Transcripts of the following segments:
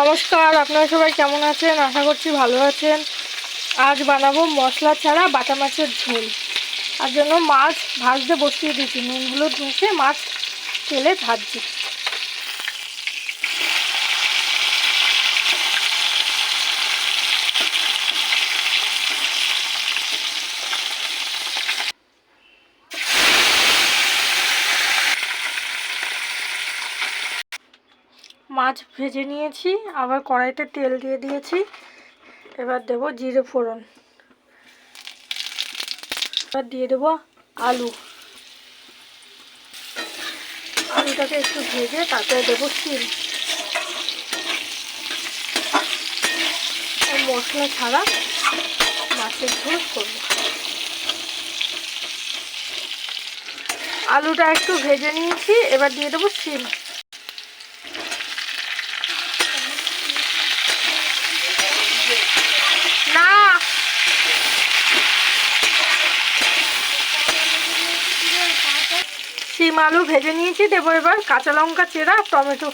নমস্কার, আপনারা সবাই কেমন আছেন? আশা করছি ভালো আছেন। আজ বানাবো মশলা ছাড়া বাটা মাছের ঝোল। তার জন্য মাছ ভাজতে বসিয়ে দিয়েছি। নুনগুলো মিশিয়ে মাছ তেলে ভাজছি। মাছ ভেজে নিয়েছি, আবার কড়াইতে তেল দিয়ে দিয়েছি। এবার দেবো জিরে ফোড়ন। এবার দিয়ে দেবো আলু। আলুটাকে একটু ভেজে তারপরে দেবো শিল মশলা ছাড়া মাছের ঝোল করব। আলুটা একটু ভেজে নিয়েছি, এবার দিয়ে দেবো শিম। শিম আলু ভেজে নিয়েছি, দেবো এবার কাঁচা লঙ্কা, চেরা, টমেটো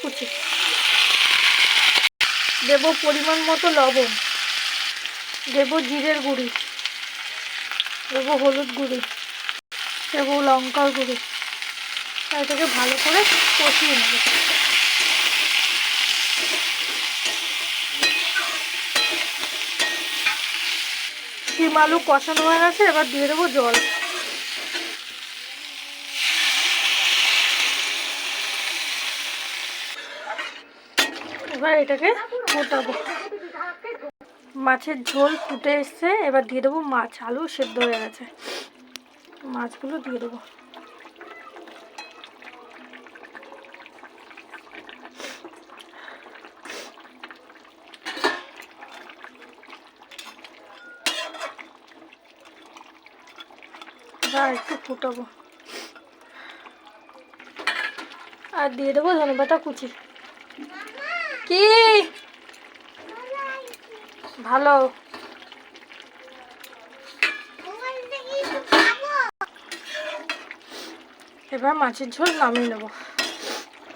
কুচি। দেবো পরিমাণ মতো লবণ, দেবো জিরের গুঁড়ি, দেবো হলুদ গুঁড়ি, দেবো লঙ্কার গুঁড়ি। এটাকে ভালো করে কষিয়ে নেব। শিম আলু কষানো হয়ে গেছে, এবার দিয়ে দেবো জল। এবার এটাকে ফোটাবো। মাছের ঝোল ফুটে এসছে, এবার দিয়ে দেবো মাছ, আলু সেদ্ধ হয়ে গেছে। মাছগুলো দিয়ে দেবো। এবার একটু ফুটাবো। আর দিয়ে দেবো ধনেপাতা কুচি। কি? ভালো। এবার মাছের ঝোল নামিয়ে নেব।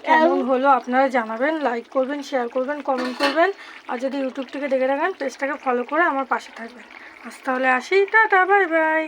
কেমন হলো আপনারা জানাবেন লাইক করবেন শেয়ার করবেন কমেন্ট করবেন। আর যদি ইউটিউব থেকে দেখে থাকেন পেজটাকে ফলো করে আমার পাশে থাকবেন। আজ তাহলে আসি। Tata bye bye